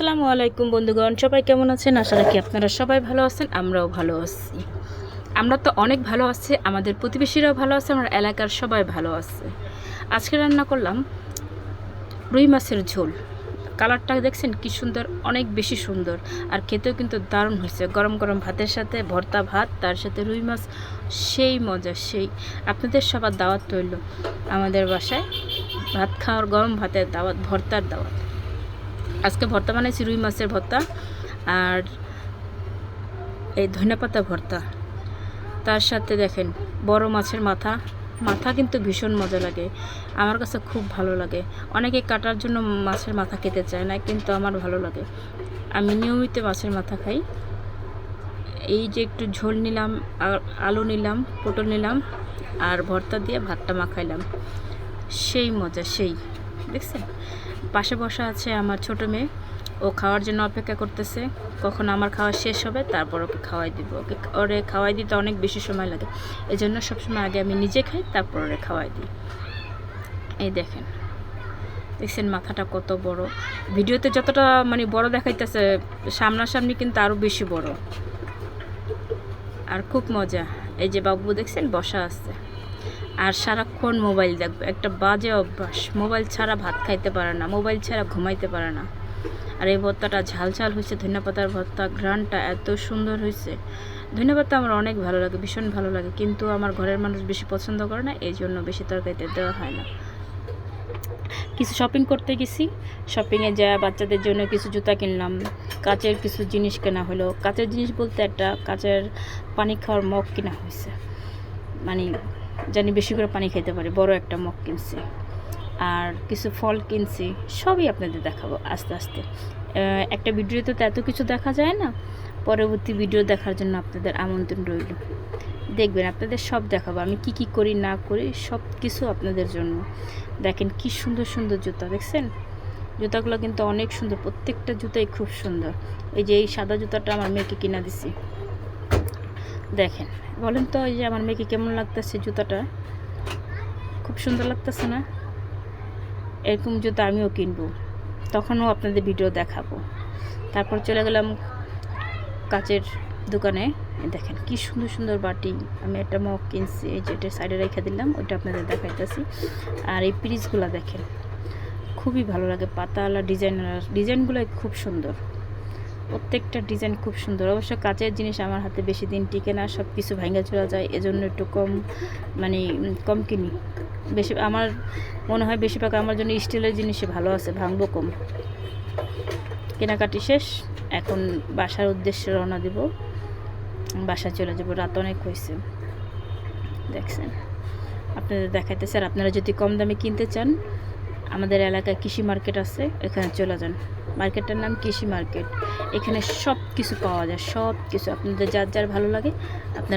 আসসালামু আলাইকুম বন্ধুগণ, সবাই কেমন আছেন? আশা রাখি আপনারা সবাই ভালো আছেন, আমরাও ভালো আছি। আমরা তো অনেক ভালো আছি, আমাদের প্রতিবেশীরাও ভালো আছে, আমার এলাকার সবাই ভালো আছে। আজকে রান্না করলাম রুই মাছের ঝোল। কালারটা দেখছেন কি সুন্দর, অনেক বেশি সুন্দর, আর খেতেও কিন্তু দারুণ হয়েছে। গরম গরম ভাতের সাথে ভর্তা ভাত, তার সাথে রুই মাছ, সেই মজা, সেই। আপনাদের সবার দাওয়াত রইল আমাদের বাসায়, ভাত খাওয়ার, গরম ভাতের দাওয়াত, ভর্তার দাওয়াত। আজকে ভর্তা বানাইছি, রুই মাছের ভর্তা আর এই ধনেপাতা ভর্তা। তার সাথে দেখেন, বড় মাছের মাথা। মাথা কিন্তু ভীষণ মজা লাগে। আমার কাছে খুব ভালো লাগে। অনেকে কাটার জন্য মাছের মাথা খেতে চায় না, কিন্তু আমার ভালো লাগে। আমি নিয়মিত মাছের মাথা খাই। এই যে একটু ঝোল নিলাম আলু নিলাম, পটল নিলাম, আর ভর্তা দিয়ে ভাতটা মাখাইলাম। সেই মজা, সেই। দেখছেন পাশে বসা আছে আমার ছোট মেয়ে। ও খাওয়ার জন্য অপেক্ষা করতেছে। কখন আমার খাওয়া শেষ হবে, তারপর ওকে খাওয়াই দিব। ওকে ওরে খাওয়াই দিতে অনেক বেশি সময় লাগে। এই জন্য সবসময় আগে আমি নিজে খাই, তারপর ওরে খাওয়াই দিই। এই দেখেন। দেখছেন মাথাটা কত বড়। ভিডিওতে যতটা মানে বড় দেখাইতেছে, সামনাসামনি কিন্তু আরও বেশি বড়। আর খুব মজা। এই যে বাবু দেখছেন, বসা আছে। আর সারাক্ষণ মোবাইল দেখবে। একটা বাজে অভ্যাস। মোবাইল ছাড়া ভাত খাইতে পারে না, মোবাইল ছাড়া ঘুমাইতে পারে না। আর এই ভর্তাটা ঝাল ঝাল হয়েছে ধন্যপাতার ভর্তা ঘ্রানটা এত সুন্দর হয়েছে। ধন্যপাতা আমার অনেক ভালো লাগে, ভীষণ ভালো লাগে। কিন্তু আমার ঘরের মানুষ বেশি পছন্দ করে না, এই জন্য বেশি তরকারিতে দেওয়া হয় না। কিছু শপিং করতে গেছি। শপিংয়ে যা বাচ্চাদের জন্য কিছু জুতা কিনলাম। কাচের কিছু জিনিস কেনা হলো। কাচের জিনিস বলতে একটা কাচের পানি খাওয়ার মগ কেনা হয়েছে। মানে জানি বেশি করে পানি খেতে পারি, বড় একটা মগ কিনছি। আর কিছু ফল কিনছি, সবই আপনাদের দেখাবো আস্তে আস্তে। একটা ভিডিওতে তো এত কিছু দেখা যায় না, পরবর্তী ভিডিও দেখার জন্য আপনাদের আমন্ত্রণ রইল। দেখবেন আপনাদের সব দেখাবো, আমি কি কি করি, না করি সব কিছু আপনাদের জন্য। দেখেন কি সুন্দর সুন্দর জুতা, দেখছেন? জুতাগুলো কিন্তু অনেক সুন্দর, প্রত্যেকটা জুতাই খুব সুন্দর। এই যে এই সাদা জুতাটা আমার মেয়েকে কিনা দিছি। দেখেন, বলেন তো এই যে আমার মেয়েকে কেমন লাগতেছে জুতাটা? খুব সুন্দর লাগতেছে না? এরকম জুতা আমিও কিনবো। তখনও আপনাদের ভিডিও দেখাবো। তারপর চলে গেলাম কাচের দোকানে। দেখেন, কি সুন্দর সুন্দর বাটি। আমি একটা মগ কিনছি, এই যে এটা সাইডে রেখে দিলাম, ওইটা আপনাদের দেখাইতেছি। আর এই পিরিচগুলো দেখেন, খুবই ভালো লাগে পাতাওয়ালা ডিজাইন ডিজাইনগুলো খুব সুন্দর। প্রত্যেকটা ডিজাইন খুব সুন্দর। অবশ্য কাচের জিনিস আমার হাতে বেশি দিন টিকে না সব কিছু ভাঙা চলে যায়, এজন্য একটু কম মানে কম কিনি। বেশি, আমার মনে হয় বেশিরভাগ আমার জন্য স্টিলের জিনিসই ভালো আছে, ভাঙবো কম। কেনাকাটি শেষ, এখন বাসার উদ্দেশ্যে রওনা দেব। বাসায় চলে যাব, রাত অনেক হয়েছে। দেখছেন, আপনাদের দেখাইতেছে, আর আপনারা যদি কম দামে কিনতে চান, আমাদের এলাকায় কৃষি মার্কেট আছে, এখানে চলে যান। মার্কেটটার নাম কৃষি মার্কেট। এখানে সব কিছু পাওয়া যায় সব কিছু আপনাদের যার যার ভালো লাগে, আপনার